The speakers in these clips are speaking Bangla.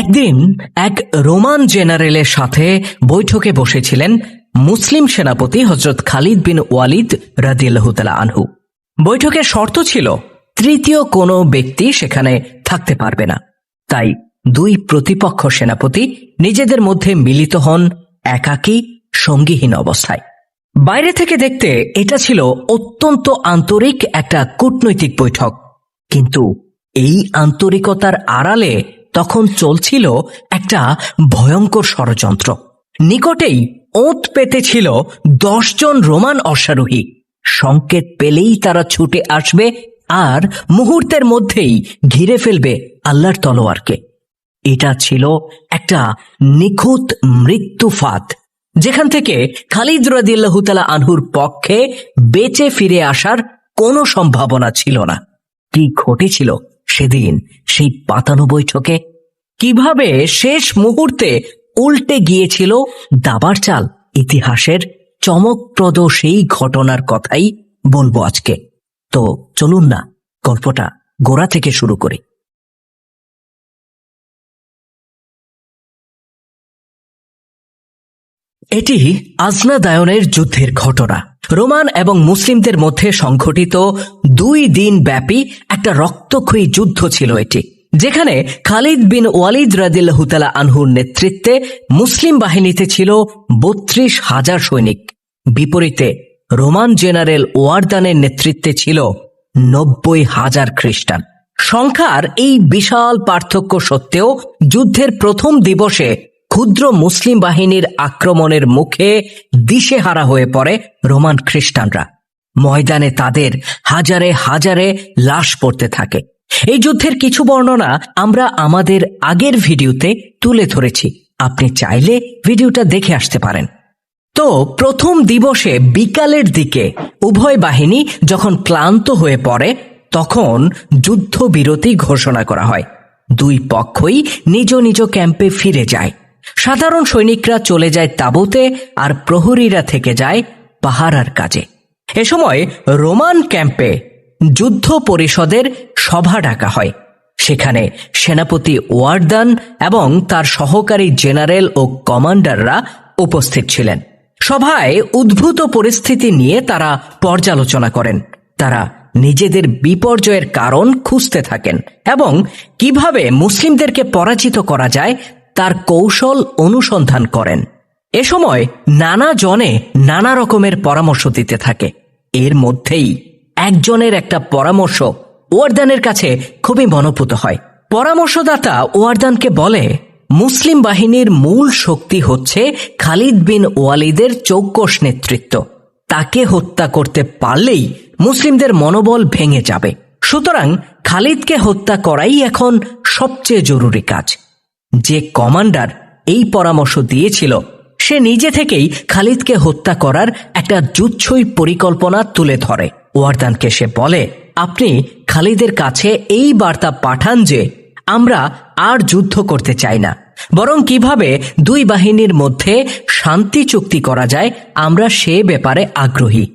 একদিন এক রোমান জেনারেলের সাথে বৈঠকে বসেছিলেন মুসলিম সেনাপতি হজরত খালিদ বিন ওয়ালিদ রাদিয়াল্লাহুতালা আনহু। বৈঠকের শর্ত ছিল, তৃতীয় কোনো ব্যক্তি সেখানে থাকতে পারবে না। তাই দুই প্রতিপক্ষ সেনাপতি নিজেদের মধ্যে মিলিত হন একাকী সঙ্গীহীন অবস্থায়। বাইরে থেকে দেখতে এটা ছিল অত্যন্ত আন্তরিক একটা কূটনৈতিক বৈঠক। কিন্তু এই আন্তরিকতার আড়ালে তখন চলছিল একটা ভয়ঙ্কর ষড়যন্ত্র। নিকটেই ওঁত পেতেছিল দশজন রোমান অশ্বারোহী। সংকেত পেলেই তারা ছুটে আসবে আর মুহূর্তের মধ্যেই ঘিরে ফেলবে আল্লাহর তলোয়ারকে। এটা ছিল একটা নিখুঁত মৃত্যু ফাঁদ, যেখান থেকে খালিদ রাদিল্লাহুতালা আনহুর পক্ষে বেঁচে ফিরে আসার কোনো সম্ভাবনা ছিল না। কি ঘটেছিল? সেদিন সেই পাতানো বৈঠকে কীভাবে শেষ মুহূর্তে উল্টে গিয়েছিল দাবার চাল, ইতিহাসের চমকপ্রদ সেই ঘটনার কথাই বলব আজকে। তো চলুন না, গল্পটা গোড়া থেকে শুরু করি। এটি আজনা দায়নের যুদ্ধের ঘটনা। রোমান এবং মুসলিমদের মধ্যে সংঘটিত দুই দিন ব্যাপী একটা রক্তক্ষয়ী যুদ্ধ ছিল এটি, যেখানে খালিদ বিন ওয়ালিদ রাদিল্লাহুতালা আনহুর নেতৃত্বে মুসলিম বাহিনীতে ছিল বত্রিশ হাজার সৈনিক। বিপরীতে রোমান জেনারেল ওয়ারদানের নেতৃত্বে ছিল নব্বই হাজার খ্রিস্টান। সংখ্যার এই বিশাল পার্থক্য সত্ত্বেও যুদ্ধের প্রথম দিবসে ক্ষুদ্র মুসলিম বাহিনীর আক্রমণের মুখে দিশেহারা হয়ে পড়ে রোমান খ্রিস্টানরা। ময়দানে তাদের হাজারে হাজারে লাশ পড়তে থাকে। এই যুদ্ধের কিছু বর্ণনা আমরা আমাদের আগের ভিডিওতে তুলে ধরেছি। আপনি চাইলে ভিডিওটা দেখে আসতে পারেন। তো প্রথম দিবসে বিকালের দিকে উভয় বাহিনী যখন ক্লান্ত হয়ে পড়ে, তখন যুদ্ধবিরতি ঘোষণা করা হয়। দুই পক্ষই নিজ নিজ ক্যাম্পে ফিরে যায়। সাধারণ সৈনিকরা চলে যায় তাঁবুতে আর প্রহরীরা থেকে যায় পাহারার কাজে। এ সময় রোমান ক্যাম্পে যুদ্ধ পরিষদের সভা ডাকা হয়। সেখানে সেনাপতি ওয়ার্দান এবং তার সহকারী জেনারেল ও কমান্ডাররা উপস্থিত ছিলেন। সভায় উদ্ভূত পরিস্থিতি নিয়ে তারা পর্যালোচনা করেন। তারা নিজেদের বিপর্যয়ের কারণ খুঁজতে থাকেন এবং কীভাবে মুসলিমদেরকে পরাজিত করা যায় তার কৌশল অনুসন্ধান করেন। এ সময় নানা জনে নানা রকমের পরামর্শ দিতে থাকে। এর মধ্যেই একজনের একটা পরামর্শ ওয়ারদানের কাছে খুবই মনোভূত হয়। পরামর্শদাতা ওয়ারদানকে বলে, মুসলিম বাহিনীর মূল শক্তি হচ্ছে খালিদ বিন ওয়ালিদের চৌকস নেতৃত্ব। তাকে হত্যা করতে পারলেই মুসলিমদের মনোবল ভেঙে যাবে। সুতরাং খালিদকে হত্যা করাই এখন সবচেয়ে জরুরি কাজ। যে কমান্ডার এই পরামর্শ দিয়েছিল, সে নিজে থেকেই খালিদকে হত্যা করার একটা জুচ্ছই পরিকল্পনা তুলে ধরে। ওয়ারদানকে সে বলে, আপনি খালিদের কাছে এই বার্তা পাঠান যে আমরা আর যুদ্ধ করতে চাই না, বরং কীভাবে দুই বাহিনীর মধ্যে শান্তি চুক্তি করা যায় আমরা সে ব্যাপারে আগ্রহী।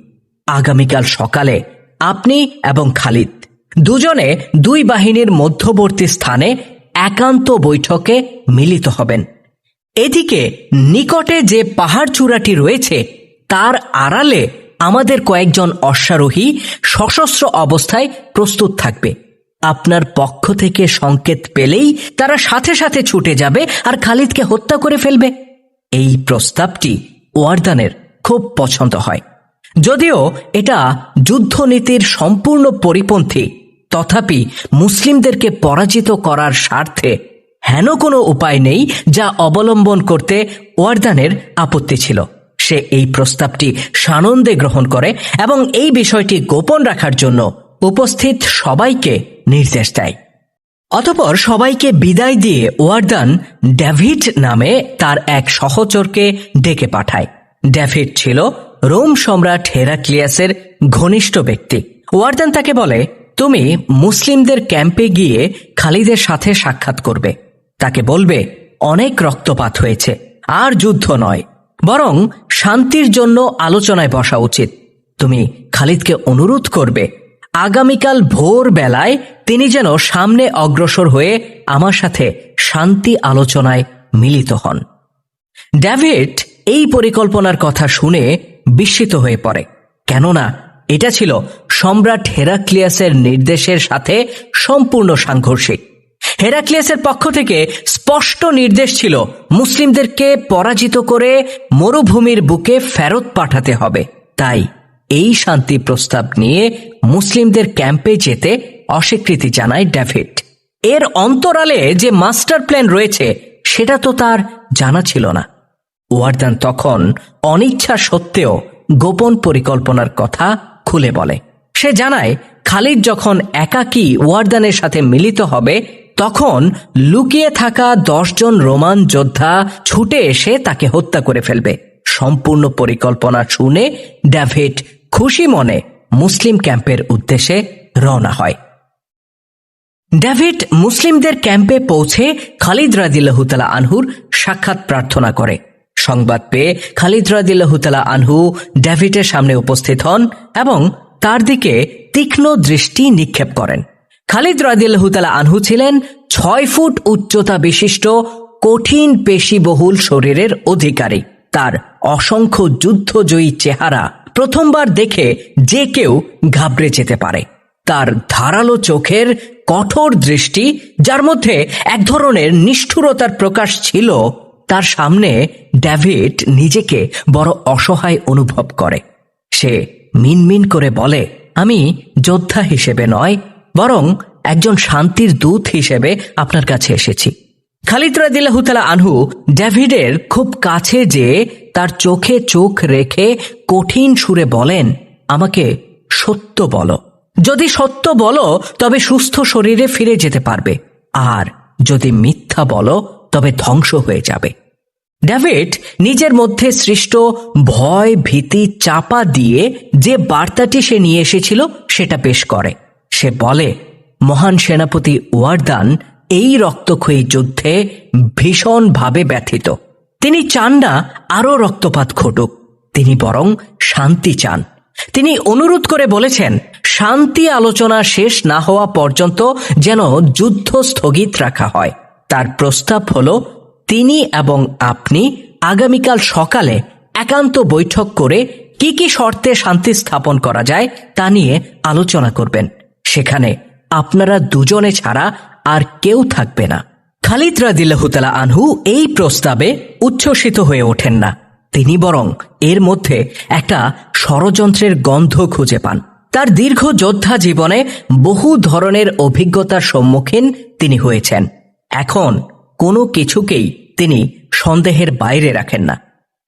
আগামীকাল সকালে আপনি এবং খালিদ দুজনে দুই বাহিনীর মধ্যবর্তী স্থানে একান্ত বৈঠকে মিলিত হবেন। এদিকে নিকটে যে পাহাড় চূড়াটি রয়েছে, তার আড়ালে আমাদের কয়েকজন অশ্বারোহী সশস্ত্র অবস্থায় প্রস্তুত থাকবে। আপনার পক্ষ থেকে সংকেত পেলেই তারা সাথে সাথে ছুটে যাবে আর খালিদকে হত্যা করে ফেলবে। এই প্রস্তাবটি ওয়ারদানের খুব পছন্দ হয়। যদিও এটা যুদ্ধনীতির সম্পূর্ণ পরিপন্থী তথাপি মুসলিমদেরকে পরাজিত করার স্বার্থে হেন কোনো উপায় নেই যা অবলম্বন করতে ওয়ারদানের আপত্তি ছিল। সে এই প্রস্তাবটি সানন্দে গ্রহণ করে এবং এই বিষয়টি গোপন রাখার জন্য উপস্থিত সবাইকে নির্দেশ দেয়। অতপর সবাইকে বিদায় দিয়ে ওয়ার্দান ড্যাভিড নামে তার এক সহচরকে ডেকে পাঠায়। ড্যাভিড ছিল রোম সম্রাট হেরাক্লিয়াসের ঘনিষ্ঠ ব্যক্তি। ওয়ার্দান তাকে বলে তুমি মুসলিমদের ক্যাম্পে গিয়ে খালিদের সাথে সাক্ষাৎ করবে। তাকে বলবে, অনেক রক্তপাত হয়েছে, আর যুদ্ধ নয়, বরং শান্তির জন্য আলোচনায় বসা উচিত। তুমি খালিদকে অনুরোধ করবে, আগামীকাল ভোর বেলায় তিনি যেন সামনে অগ্রসর হয়ে আমার সাথে শান্তি আলোচনায় মিলিত হন। ডেভিড এই পরিকল্পনার কথা শুনে বিস্মিত হয়ে পড়ে। কেননা এটা ছিল সম্রাট হেরাক্লিয়াসের নির্দেশের সাথে সম্পূর্ণ সাংঘর্ষিক। হেরাক্লিয়াসের পক্ষ থেকে স্পষ্ট নির্দেশ ছিল, মুসলিমদেরকে পরাজিত করে মরুভূমির বুকে ফেরত পাঠাতে হবে। তাই এই শান্তি প্রস্তাব নিয়ে মুসলিমদের ক্যাম্পে যেতে অস্বীকৃতি জানায় ডেভিড। এর অন্তরালে যে মাস্টার প্ল্যান রয়েছে, সেটা তো তার জানা ছিল না। ওয়ার্দান তখন অনিচ্ছা সত্ত্বেও গোপন পরিকল্পনার কথা খুলে বলে। সে জানায়, খালিদ যখন একাকী ওয়ার্দানের সাথে মিলিত হবে, তখন লুকিয়ে থাকা দশজন রোমান যোদ্ধা ছুটে এসে তাকে হত্যা করে ফেলবে। সম্পূর্ণ পরিকল্পনা শুনে ড্যাভিড খুশি মনে মুসলিম ক্যাম্পের উদ্দেশ্যে রওনা হয়। ডেভিড মুসলিমদের ক্যাম্পে পৌঁছে খালিদ রাদিল্লাহুতালা আনহুর সাক্ষাৎ প্রার্থনা করে। সংবাদ পেয়ে খালিদ রাদিল্লাহুতালা আনহু ডেভিডের সামনে উপস্থিত হন এবং তার দিকে তীক্ষ্ণ দৃষ্টি নিক্ষেপ করেন। খালিদ রাদিল্লাহুতালা আনহু ছিলেন ছয় ফুট উচ্চতা বিশিষ্ট কঠিন পেশিবহুল শরীরের অধিকারী। তার অসংখ্য যুদ্ধজয়ী চেহারা প্রথমবার দেখে যে কেউ ঘাবড়ে যেতে পারে। তার ধারালো চোখের কঠোর দৃষ্টি, যার মধ্যে এক ধরনের নিষ্ঠুরতার প্রকাশ ছিল তার সামনে ডেভিড নিজেকে বড় অসহায় অনুভব করে। সে মিনমিন করে বলে, আমি যোদ্ধা হিসেবে নয়, বরং একজন শান্তির দূত হিসেবে আপনার কাছে এসেছি। খালিদ রাদিল্লাহুতালা আনহু ডেভিডের খুব কাছে যে তার চোখে চোখ রেখে কঠিন সুরে বলেন, আমাকে সত্য বলো। যদি সত্য বলো, তবে সুস্থ শরীরে ফিরে যেতে পারবে। আর যদি মিথ্যা বলো তবে ধ্বংস হয়ে যাবে। ডেভিড নিজের মধ্যে সৃষ্ট ভয়, ভীতি চাপা দিয়ে যে বার্তাটি সে নিয়ে এসেছিল সেটা পেশ করে। সে বলে, মহান সেনাপতি ওয়ার্দান এই রক্তক্ষয়ী যুদ্ধে ভীষণভাবে ব্যথিত। তিনি চান না আরও রক্তপাত ঘটুক। তিনি বরং শান্তি চান। তিনি অনুরোধ করে বলেছেন, শান্তি আলোচনা শেষ না হওয়া পর্যন্ত যেন যুদ্ধ স্থগিত রাখা হয়। তার প্রস্তাব হল, তিনি এবং আপনি আগামীকাল সকালে একান্ত বৈঠক করে কি কি শর্তে শান্তি স্থাপন করা যায় তা নিয়ে আলোচনা করবেন। সেখানে আপনারা দুজনে ছাড়া আর কেউ থাকবে না। খালিদ রাদিল্লাহুতালা আনহু এই প্রস্তাবে উচ্ছ্বসিত হয়ে ওঠেন না। তিনি বরং এর মধ্যে একটা ষড়যন্ত্রের গন্ধ খুঁজে পান। তার দীর্ঘ যোদ্ধা জীবনে বহু ধরনের অভিজ্ঞতার সম্মুখীন তিনি হয়েছেন। এখন কোনো কিছুকেই তিনি সন্দেহের বাইরে রাখেন না।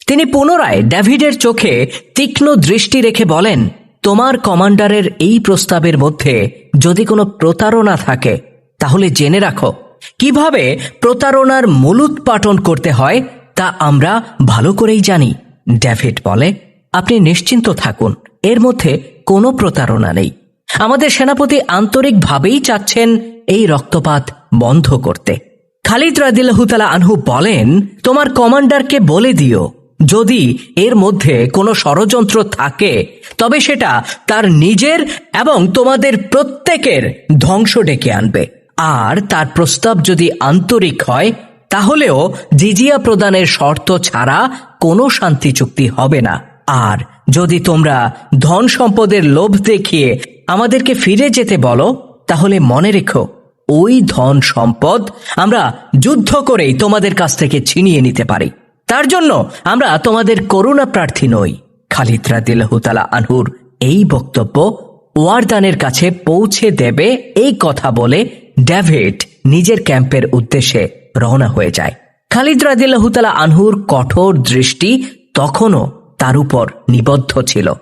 তিনি পুনরায় ডেভিডের চোখে তীক্ষ্ণ দৃষ্টি রেখে বলেন, তোমার কমান্ডারের এই প্রস্তাবের মধ্যে যদি কোনো প্রতারণা থাকে, তাহলে জেনে রাখো, কীভাবে প্রতারণার মূলোৎপাটন করতে হয় তা আমরা ভালো করেই জানি। ডেভিড বলে, আপনি নিশ্চিন্ত থাকুন, এর মধ্যে কোনো প্রতারণা নেই। আমাদের সেনাপতি আন্তরিকভাবেই চাচ্ছেন এই রক্তপাত বন্ধ করতে। খালিদ রাদিল্লাহুতালা আনহু বলেন, তোমার কমান্ডারকে বলে দিও, যদি এর মধ্যে কোনো ষড়যন্ত্র থাকে, তবে সেটা তার নিজের এবং তোমাদের প্রত্যেকের ধ্বংস ডেকে আনবে। আর তার প্রস্তাব যদি আন্তরিক হয়, তাহলেও জিজিয়া প্রদানের শর্ত ছাড়া কোনো শান্তি চুক্তি হবে না। আর যদি তোমরা ধন সম্পদের লোভ দেখিয়ে আমাদেরকে ফিরে যেতে বলো, তাহলে মনে রেখো ওই ধন সম্পদ আমরা যুদ্ধ করেই তোমাদের কাছ থেকে ছিনিয়ে নিতে পারি। তার জন্য আমরা তোমাদের করুণা প্রার্থী নই। খালিদ রাদিল্লাহুতালা আনহুর এই বক্তব্য ওয়ারদানের কাছে পৌঁছে দেবে এই কথা বলে ডেভিড নিজের ক্যাম্পের উদ্দেশ্যে রওনা হয়ে যায়। খালিদ রাদিল্লাহুতালা আনহুর কঠোর দৃষ্টি তখনও তার উপর নিবদ্ধ ছিল।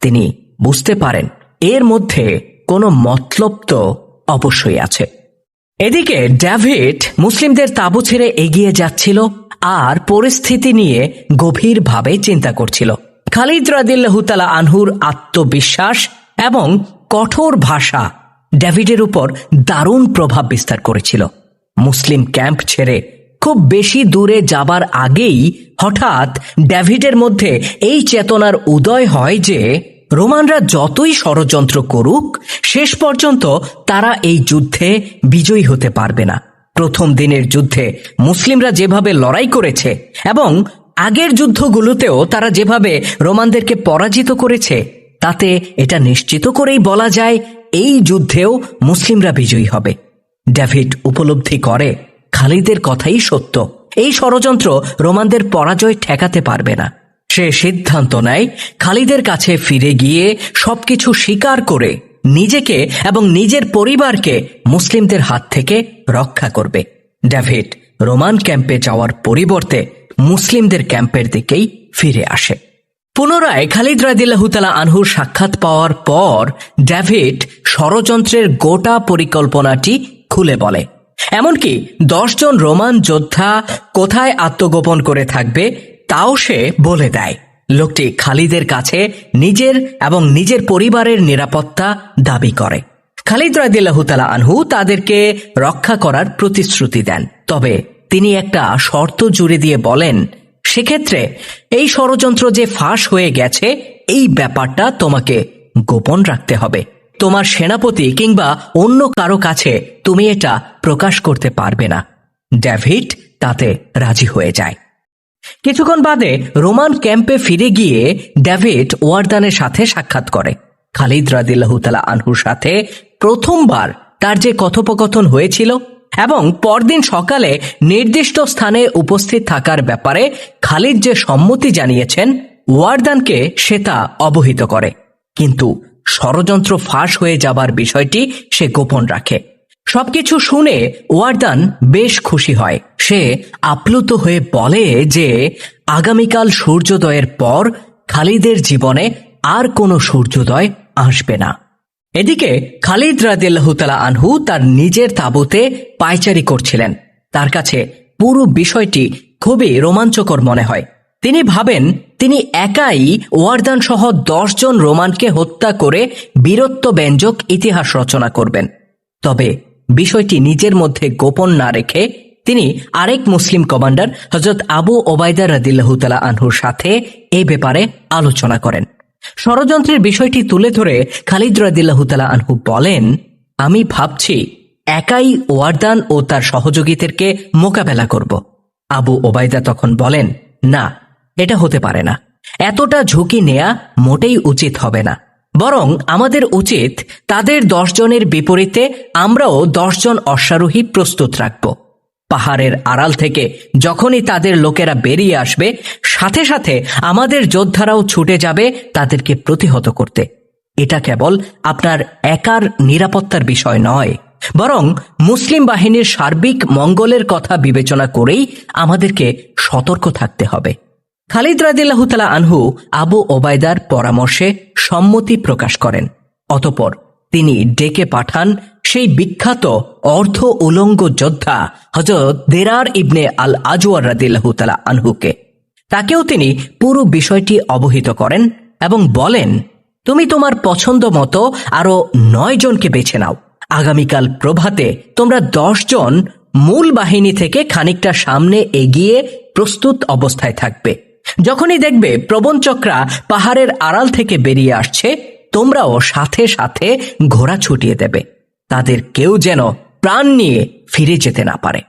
তিনি বুঝতে পারেন, এর মধ্যে কোনো মতলব তো অবশ্যই আছে। এদিকে ডেভিড মুসলিমদের তাঁবু ছেড়ে এগিয়ে যাচ্ছিল আর পরিস্থিতি নিয়ে গভীরভাবে চিন্তা করছিল। খালিদ রাদিল্লাহুতালা আনহুর আত্মবিশ্বাস এবং কঠোর ভাষা ডেভিডের উপর দারুণ প্রভাব বিস্তার করেছিল। মুসলিম ক্যাম্প ছেড়ে খুব বেশি দূরে যাবার আগেই হঠাৎ ডেভিডের মধ্যে এই চেতনার উদয় হয় যে রোমানরা যতই ষড়যন্ত্র করুক, শেষ পর্যন্ত তারা এই যুদ্ধে বিজয়ী হতে পারবে না। প্রথম দিনের যুদ্ধে মুসলিমরা যেভাবে লড়াই করেছে এবং আগের যুদ্ধগুলোতেও তারা যেভাবে রোমানদেরকে পরাজিত করেছে, তাতে এটা নিশ্চিত করেই বলা যায় এই যুদ্ধেও মুসলিমরা বিজয়ী হবে। ডেভিড উপলব্ধি করে, খালিদের কথাই সত্য, এই ষড়যন্ত্র রোমানদের পরাজয় ঠেকাতে পারবে না। সে সিদ্ধান্ত নেয় খালিদের কাছে ফিরে গিয়ে সবকিছু স্বীকার করে নিজেকে এবং নিজের পরিবারকে মুসলিমদের হাত থেকে রক্ষা করবে। ডেভিড রোমান ক্যাম্পে যাওয়ার পরিবর্তে মুসলিমদের ক্যাম্পের দিকেই ফিরে আসে। পুনরায় খালিদ রাদিল্লাহুতালা আনহুর সাক্ষাৎ পাওয়ার পর ডেভিড ষড়যন্ত্রের গোটা পরিকল্পনাটি খুলে বলে। এমনকি দশজন রোমান যোদ্ধা কোথায় আত্মগোপন করে থাকবে তাও সে বলে দেয়। লোকটি খালিদের কাছে নিজের এবং নিজের পরিবারের নিরাপত্তা দাবি করে। খালিদ রাদিল্লাহুতালা আনহু তাদেরকে রক্ষা করার প্রতিশ্রুতি দেন। তবে তিনি একটা শর্ত জুড়ে দিয়ে বলেন, সেক্ষেত্রে এই ষড়যন্ত্র যে ফাঁস হয়ে গেছে, এই ব্যাপারটা তোমাকে গোপন রাখতে হবে। তোমার সেনাপতি কিংবা অন্য কারও কাছে তুমি এটা প্রকাশ করতে পারবে না। ডেভিড তাতে রাজি হয়ে যায়। কিছুক্ষণ বাদে রোমান ক্যাম্পে ফিরে গিয়ে ডেভিড ওয়ারদানের সাথে সাক্ষাৎ করে। খালিদ রাদিল্লাহুতালা আনহুর সাথে প্রথমবার তার যে কথোপকথন হয়েছিল এবং পরদিন সকালে নির্দিষ্ট স্থানে উপস্থিত থাকার ব্যাপারে খালিদ যে সম্মতি জানিয়েছেন, ওয়ারদানকে সে তা অবহিত করে। কিন্তু ষড়যন্ত্র ফাঁস হয়ে যাবার বিষয়টি সে গোপন রাখে। সবকিছু শুনে ওয়ারদান বেশ খুশি হয়। সে আপ্লুত হয়ে বলে যে, আগামীকাল সূর্যোদয়ের পর খালিদের জীবনে আর কোনো সূর্যোদয় আসবে না। এদিকে খালিদ রাদিল্লাহতালা আনহু তার নিজের তাঁবুতে পায়চারি করছিলেন। তার কাছে পুরো বিষয়টি খুবই রোমাঞ্চকর মনে হয়। তিনি ভাবেন, তিনি একাই ওয়ারদান সহ দশজন রোমানকে হত্যা করে বীরত্ব ব্যঞ্জক ইতিহাস রচনা করবেন। তবে বিষয়টি নিজের মধ্যে গোপন না রেখে তিনি আরেক মুসলিম কমান্ডার হজরত আবু ওবায়দা রাদিল্লাহতালা আনহুর সাথে এ ব্যাপারে আলোচনা করেন। ষড়যন্ত্রের বিষয়টি তুলে ধরে খালিদ রাদিল্লাহতালা আনহু বলেন, আমি ভাবছি একাই ওয়ারদান ও তার সহযোগীদেরকে মোকাবেলা করব। আবু ওবায়দা তখন বলেন, না, এটা হতে পারে না। এতটা ঝুঁকি নেয়া মোটেই উচিত হবে না। বরং আমাদের উচিত তাদের দশজনের বিপরীতে আমরাও দশজন অশ্বারোহী প্রস্তুত রাখব। পাহাড়ের আড়াল থেকে যখনই তাদের লোকেরা বেরিয়ে আসবে, সাথে সাথে আমাদের যোদ্ধারাও ছুটে যাবে তাদেরকে প্রতিহত করতে। এটা কেবল আপনার একার নিরাপত্তার বিষয় নয়, বরং মুসলিম বাহিনীর সার্বিক মঙ্গলের কথা বিবেচনা করেই আমাদেরকে সতর্ক থাকতে হবে। খালিদ রাদিল্লাহতালা আনহু আবু ওবায়দার পরামর্শে সম্মতি প্রকাশ করেন। অতপর তিনি ডেকে পাঠান সেই বিখ্যাত অর্ধ উলঙ্গ যোদ্ধা হজরত দেরার ইবনে আল আজওয়ার রাদিল্লাহতালা আনহুকে। তাকেও তিনি পুরো বিষয়টি অবহিত করেন এবং বলেন, তুমি তোমার পছন্দ মতো আরও নয় জনকে বেছে নাও। আগামীকাল প্রভাতে তোমরা জন মূল বাহিনী থেকে খানিকটা সামনে এগিয়ে প্রস্তুত অবস্থায় থাকবে। যখনই দেখবে প্রবণচক্রা পাহাড়ের আড়াল থেকে বেরিয়ে আসছে, তোমরাও সাথে সাথে ঘোড়া ছুটিয়ে দেবে। তাদের কেউ যেন প্রাণ নিয়ে ফিরে যেতে না পারে।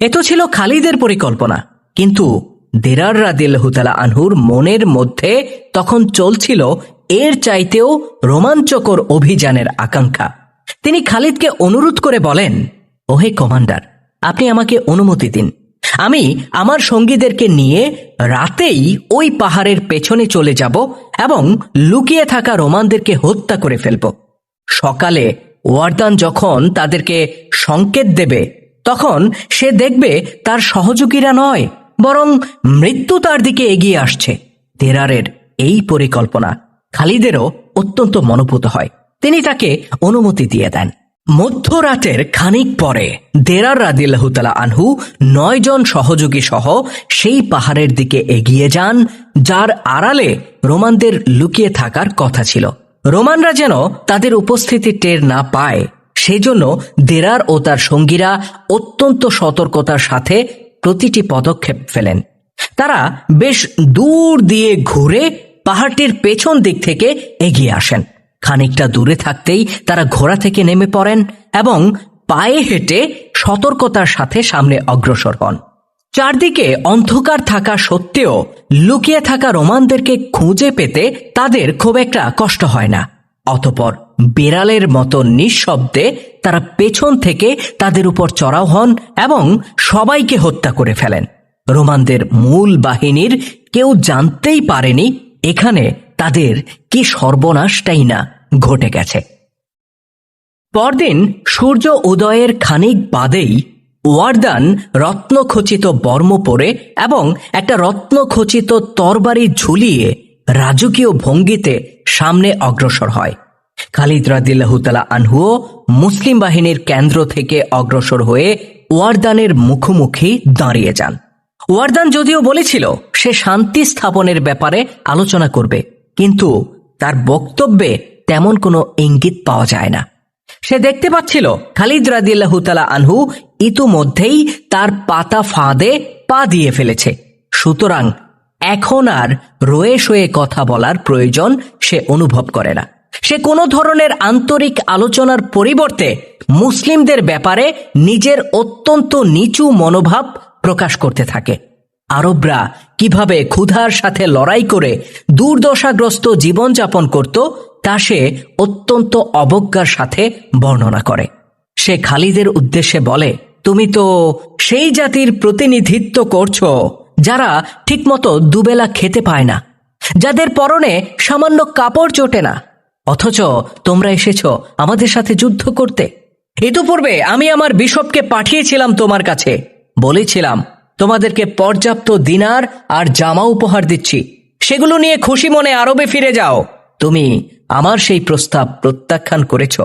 এ তো ছিল খালিদের পরিকল্পনা। কিন্তু দেরার রাদিল্লাহুতালা আনহুর মনের মধ্যে তখন চলছিল এর চাইতেও রোমাঞ্চকর অভিযানের আকাঙ্ক্ষা। তিনি খালিদকে অনুরোধ করে বলেন, ওহে কমান্ডার, আপনি আমাকে অনুমতি দিন। আমি আমার সঙ্গীদেরকে নিয়ে রাতেই ওই পাহাড়ের পেছনে চলে যাব এবং লুকিয়ে থাকা রোমানদেরকে হত্যা করে ফেলব। সকালে ওয়ারদান যখন তাদেরকে সংকেত দেবে, তখন সে দেখবে তার সহযোগীরা নয়, বরং মৃত্যু তার দিকে এগিয়ে আসছে। দেরারের এই পরিকল্পনা খালিদেরও অত্যন্ত মনোভূত হয়। তিনি তাকে অনুমতি দিয়ে দেন। মধ্যরাতের খানিক পরে দেরার রাদিল্লাহুতালা আনহু নয় জন সহযোগী সহ সেই পাহাড়ের দিকে এগিয়ে যান, যার আড়ালে রোমানদের লুকিয়ে থাকার কথা ছিল। রোমানরা যেন তাদের উপস্থিতি টের না পায়, সেজন্য দেরার ও তার সঙ্গীরা অত্যন্ত সতর্কতার সাথে প্রতিটি পদক্ষেপ ফেলেন। তারা বেশ দূর দিয়ে ঘুরে পাহাড়টির পেছন দিক থেকে এগিয়ে আসেন। খানিকটা দূরে থাকতেই তারা ঘোড়া থেকে নেমে পড়েন এবং পায়ে হেঁটে সতর্কতার সাথে সামনে অগ্রসর হন। চারদিকে অন্ধকার থাকা সত্ত্বেও লুকিয়ে থাকা রোমানদেরকে খুঁজে পেতে তাদের খুব একটা কষ্ট হয় না। অতপর বিড়ালের মতো নিঃশব্দে তারা পেছন থেকে তাদের উপর চড়াও হন এবং সবাইকে হত্যা করে ফেলেন। রোমানদের মূল বাহিনীর কেউ জানতেই পারেনি এখানে তাদের কি সর্বনাশটাই না ঘটে গেছে। পরদিন সূর্য উদয়ের খানিক বাদেই ওয়ার্দান রত্নখচিত বর্ম পরে এবং একটা রত্নখচিত তরবারি ঝুলিয়ে রাজকীয় ভঙ্গিতে সামনে অগ্রসর হয়। খালিদ রাদিল্লাহুতালা আনহুও মুসলিম বাহিনীর কেন্দ্র থেকে অগ্রসর হয়ে ওয়ার্দানের মুখোমুখি দাঁড়িয়ে যান। ওয়ার্দান যদিও বলেছিল, সে শান্তি স্থাপনের ব্যাপারে আলোচনা করবে কিন্তু তার বক্তব্যে তেমন কোনো ইঙ্গিত পাওয়া যায় না। সে দেখতে পাচ্ছিল খালিদ তালা আনহু ইতোমধ্যেই তার পাতা ফাঁদে পা দিয়ে ফেলেছে। সুতরাং এখন আর রয়ে শয়ে কথা বলার প্রয়োজন সে অনুভব করে না। সে কোনো ধরনের আন্তরিক আলোচনার পরিবর্তে মুসলিমদের ব্যাপারে নিজের অত্যন্ত নিচু মনোভাব প্রকাশ করতে থাকে। আরবরা কীভাবে ক্ষুধার সাথে লড়াই করে দুর্দশাগ্রস্ত জীবনযাপন করত, তা সে অত্যন্ত অবজ্ঞার সাথে বর্ণনা করে। সে খালিদের উদ্দেশ্যে বলে, তুমি তো সেই জাতির প্রতিনিধিত্ব করছ, যারা ঠিকমতো দুবেলা খেতে পায় না, যাদের পরনে সামান্য কাপড় চোটে না। অথচ তোমরা এসেছ আমাদের সাথে যুদ্ধ করতে। ইতিপূর্বে আমি আমার বিশপকে পাঠিয়েছিলাম তোমার কাছে। বলেছিলাম তোমাদেরকে পর্যাপ্ত দিনার আর জামা উপহার দিচ্ছি। সেগুলো নিয়ে খুশি মনে আরবে ফিরে যাও। তুমি আমার সেই প্রস্তাব প্রত্যাখ্যান করেছ।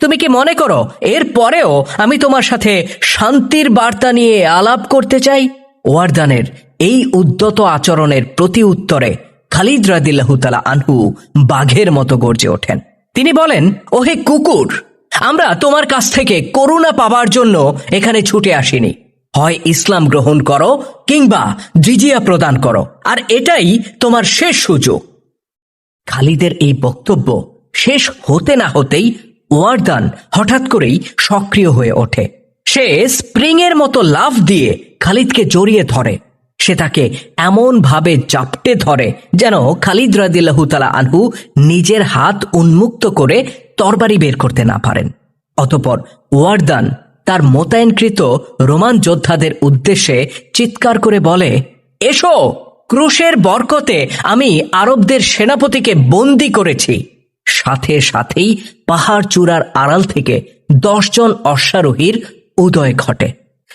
তুমি কি মনে করো, এর পরেও আমি তোমার সাথে শান্তির বার্তা নিয়ে আলাপ করতে চাই? ওয়ারদানের এই উদ্যত আচরণের প্রতি উত্তরে খালিদ রাদিল্লাহুতালা আনহু বাঘের মতো গর্জে ওঠেন। তিনি বলেন, ওহে কুকুর, আমরা তোমার কাছ থেকে করুণা পাবার জন্য এখানে ছুটে আসিনি। হয় ইসলাম গ্রহণ করো কিংবা জিজিয়া প্রদান করো। আর এটাই তোমার শেষ সুযোগ। খালিদের এই বক্তব্য শেষ হতে না হতেই ওয়ারদান হঠাৎ করেই সক্রিয় হয়ে ওঠে। সে স্প্রিং এর মতো লাফ দিয়ে খালিদকে জড়িয়ে ধরে। সে তাকে এমন ভাবে চাপটে ধরে যেন খালিদ রাদিল্লাহুতালা আনহু নিজের হাত উন্মুক্ত করে তরবারি বের করতে না পারেন। অতপর ওয়ারদান তার মোতায়েনকৃত রোমান যোদ্ধাদের উদ্দেশ্যে চিৎকার করে বলে, এসো, ক্রুশের বরকতে আমি আরবদের সেনাপতিকে বন্দি করেছি। সাথে সাথেই পাহাড় চূড়ার আড়াল থেকে দশজন অশ্বারোহীর উদয় ঘটে।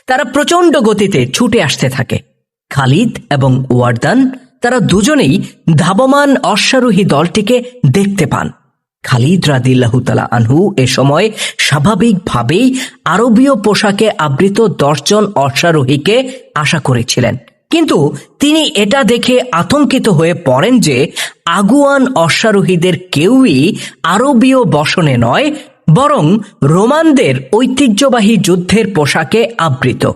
তারা প্রচণ্ড গতিতে ছুটে আসতে থাকে। খালিদ এবং ওয়ারদান, তারা দুজনেই ধাবমান অশ্বারোহী দলটিকে দেখতে পান। খালিদ রাদিল্লাহুতালা আনহু এ সময় স্বাভাবিকভাবেই আরবীয় পোশাকে আবৃত দশজন অশ্বারোহীকে আশা করেছিলেন। কিন্তু তিনি এটা দেখে আতঙ্কিত হয়ে পড়েন যে আগুয়ান অশ্বারোহীদের কেউই আরবীয় বসনে নয়, বরং রোমানদের ঐতিহ্যবাহী যুদ্ধের পোশাকে আবৃত।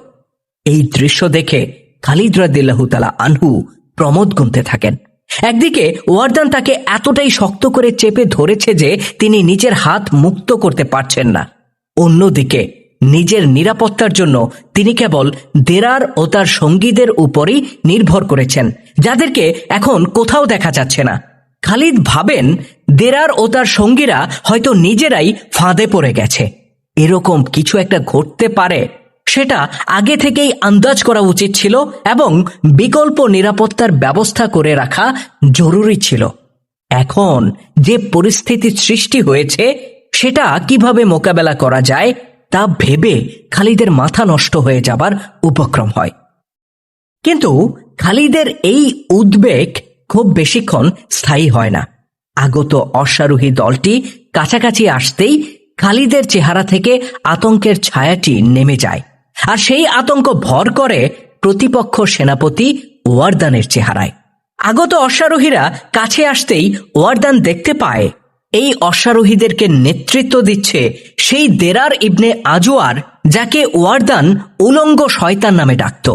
এই দৃশ্য দেখে খালিদ রাদিল্লাহুতালা আনহু প্রমোদ গুনতে থাকেন। একদিকে ওয়ারদান তাকে এতটাই শক্ত করে চেপে ধরেছে যে তিনি নিজের হাত মুক্ত করতে পারছেন না। অন্যদিকে নিজের নিরাপত্তার জন্য তিনি কেবল দেরার ও তার সঙ্গীদের উপরই নির্ভর করেছেন, যাদেরকে এখন কোথাও দেখা যাচ্ছে না। খালিদ ভাবেন দেরার ও তার সঙ্গীরা হয়তো নিজেরাই ফাঁদে পড়ে গেছে। এরকম কিছু একটা ঘটতে পারে সেটা আগে থেকেই আন্দাজ করা উচিত ছিল এবং বিকল্প নিরাপত্তার ব্যবস্থা করে রাখা জরুরি ছিল। এখন যে পরিস্থিতি সৃষ্টি হয়েছে, সেটা কীভাবে মোকাবেলা করা যায়, তা ভেবে খালিদের মাথা নষ্ট হয়ে যাবার উপক্রম হয়। কিন্তু খালিদের এই উদ্বেগ খুব বেশিক্ষণ স্থায়ী হয় না। আগত অশ্বারোহী দলটি কাছাকাছি আসতেই খালিদের চেহারা থেকে আতঙ্কের ছায়াটি নেমে যায়। আর সেই আতঙ্ক ভর করে প্রতিপক্ষ সেনাপতি ওয়ারদানের চেহারায়। আগত অশ্বারোহীরা কাছে আসতেই ওয়ারদান দেখতে পায়, এই অশ্বারোহীদেরকে নেতৃত্ব দিচ্ছে সেই দেরার ইবনে আজোয়ার, যাকে ওয়ারদান উলঙ্গ শয়তান নামে ডাকত।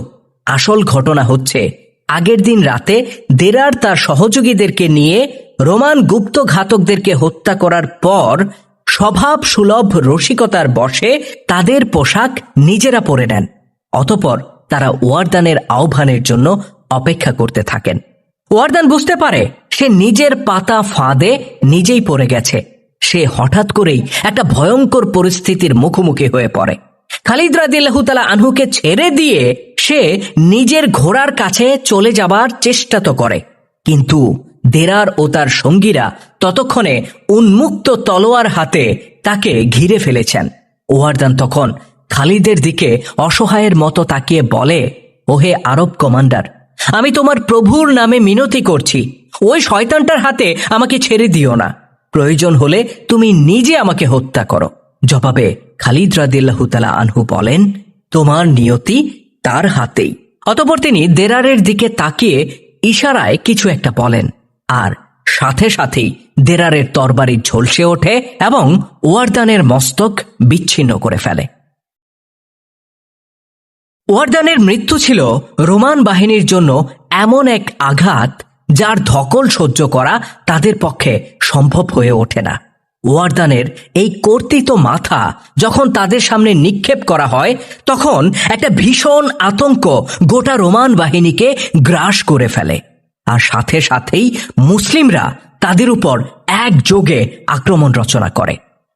আসল ঘটনা হচ্ছে, আগের দিন রাতে দেরার তার সহযোগীদেরকে নিয়ে রোমান গুপ্ত ঘাতকদেরকে হত্যা করার পর স্বভাব সুলভ রসিকতার বশে তাদের পোশাক নিজেরা পরে নেন, অতপর তারা ওয়ারদানের আহ্বানের জন্য অপেক্ষা করতে থাকেন। ওয়ারদান বুঝতে পারে, সে নিজের পাতা ফাঁদে নিজেই পড়ে গেছে। সে হঠাৎ করেই একটা ভয়ঙ্কর পরিস্থিতির মুখোমুখি হয়ে পড়ে। খালিদ রাদিল্লাহু তালা আনহুকে ছেড়ে দিয়ে সে নিজের ঘোড়ার কাছে চলে যাবার চেষ্টা তো করে, কিন্তু দেরার ও তার সঙ্গীরা ততক্ষণে উন্মুক্ত তলোয়ার হাতে তাকে ঘিরে ফেলেছেন। ওয়ারদান তখন খালিদের দিকে অসহায়ের মতো তাকিয়ে বলে, ওহে আরব কমান্ডার, আমি তোমার প্রভুর নামে মিনতি করছি। ওই শয়তানটার হাতে আমাকে ছেড়ে দিও না। প্রয়োজন হলে তুমি নিজে আমাকে হত্যা করো। জবাবে খালিদ রাদিল্লাহু তালা আনহু বলেন, তোমার নিয়তি তার হাতেই। অতপর তিনি দেরারের দিকে তাকিয়ে ইশারায় কিছু একটা বলেন। আর সাথে সাথেই দেরারের তরবারি ঝলসে ওঠে এবং ওয়ারদানের মস্তক বিচ্ছিন্ন করে ফেলে। ওয়ারদানের মৃত্যু ছিল রোমান বাহিনীর জন্য এমন এক আঘাত যার ধকল সহ্য করা তাদের পক্ষে সম্ভব হয়ে ওঠে না। ওয়ারদানের এই কর্তিত মাথা যখন তাদের সামনে নিক্ষেপ করা হয়, তখন একটা ভীষণ আতঙ্ক গোটা রোমান বাহিনীকে গ্রাস করে ফেলে। আর সাথে সাথেই মুসলিমরা তাদের উপর একযোগে আক্রমণ রচনা করে।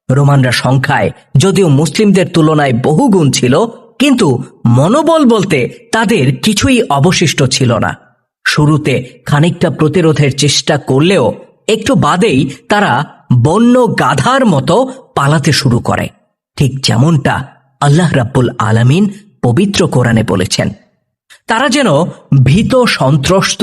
রোমানরা সংখ্যায় যদিও মুসলিমদের তুলনায় বহুগুণ ছিল, কিন্তু মনোবল বলতে তাদের কিছুই অবশিষ্ট ছিল না। শুরুতে খানিকটা প্রতিরোধের চেষ্টা করলেও একটু বাদেই তারা বন্য গাধার মতো পালাতে শুরু করে। ঠিক যেমনটা আল্লাহ রাব্বুল আলামিন পবিত্র কোরআনে বলেছেন। তারা যেন ভীত, সন্ত্রস্ত